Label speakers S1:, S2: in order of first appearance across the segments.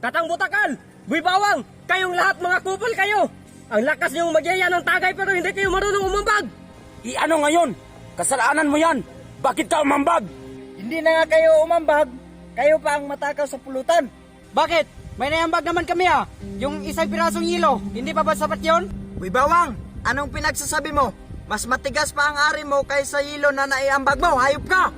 S1: Tatang Butakal, Buibawang, kayong lahat mga kupal kayo. Ang lakas niyong magyaya ng tagay pero hindi kayo marunong umambag.
S2: I ano ngayon? Kasalanan mo yan. Bakit ka umambag?
S3: Hindi na nga kayo umambag, kayo pa ang matakaw sa pulutan.
S4: Bakit? May naiambag naman kami ah. Yung isang pirasong hilo, hindi pa ba sapat yon?
S3: Uy bawang, anong pinagsasabi mo? Mas matigas pa ang ari mo kaysa hilo na naiambag mo, hayop ka!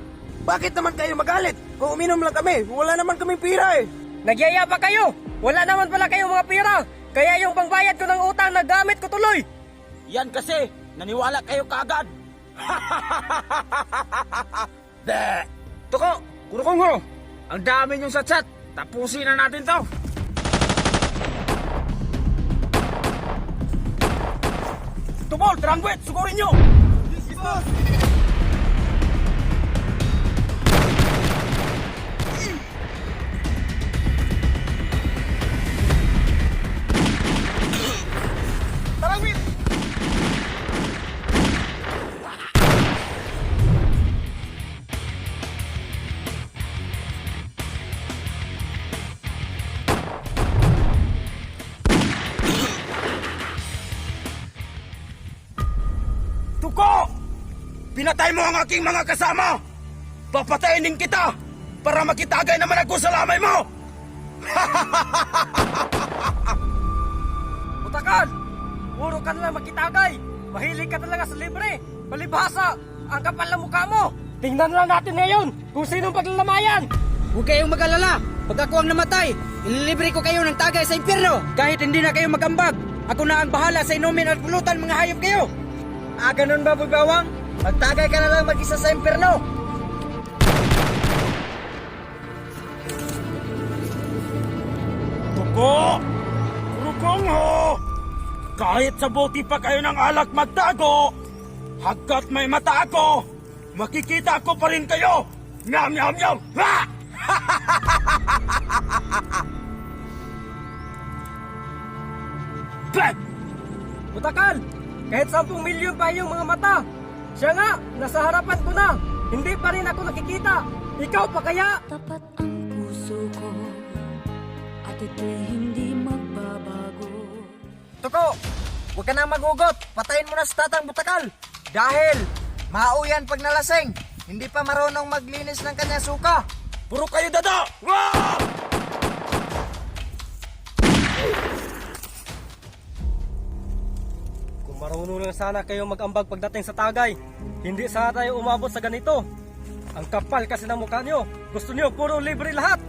S2: Bakit naman kayo magalit? Kung uminom lang kami, wala naman kaming pira eh.
S1: Nagyaya pa kayo. Wala naman pala kayong mga pira. Kaya yung pangbayad ko ng utang na gamit ko tuloy.
S2: Yan kasi, naniwala kayo kaagad. De! Tuko, kurukong ho. Ang dami niyong satsat. Tapusin na natin to. Tubol, trangwet, sugurin nyo! Tarangwit! Pinatay mo ang aking mga kasama! Papatayin kita para makitagay naman ako sa lamay mo!
S1: Butakal, puro ka na lang makitagay. Mahilig ka talaga sa libre. Palibhasa, ang kapal ng mukha mo. Tingnan lang natin ngayon kung sinong paglalamayan.
S4: Huwag kayong mag-alala. Pag ako ang namatay, ililibre ko kayo ng tagay sa impyerno. Kahit hindi na kayo magambag. Ako na ang bahala sa inumin at pulutan mga hayop kayo.
S3: Ah, ganun ba, Uy bawang? Magtagay ka na lang mag-isa sa impyerno.
S2: Tuko! Kurukong ho! Kahit sa buti pa kayo ng alak magtago, hagkat may mata ako, makikita ko pa rin kayo! Nyam, nyam, nyam! Ha! Bah!
S1: Butakal, kahit 10 milyon pa yung mga mata. Siya nga, nasa harapan ko na. Hindi pa rin ako nakikita. Ikaw pa kaya?
S5: Tapat ang puso ko At ito'y hindi magbabago
S3: Tuko, huwag ka na magugot. Patayin mo na sa tatang butakal. Dahil, mauyan pag nalasing. Hindi pa marunong maglinis ng kanyang suka.
S2: Puro kayo dada! Wah!
S1: Marunong lang sana kayo mag-ambag pagdating sa tagay, hindi sana tayo umabot sa ganito. Ang kapal kasi ng mukha nyo. Gusto nyo puro libre lahat.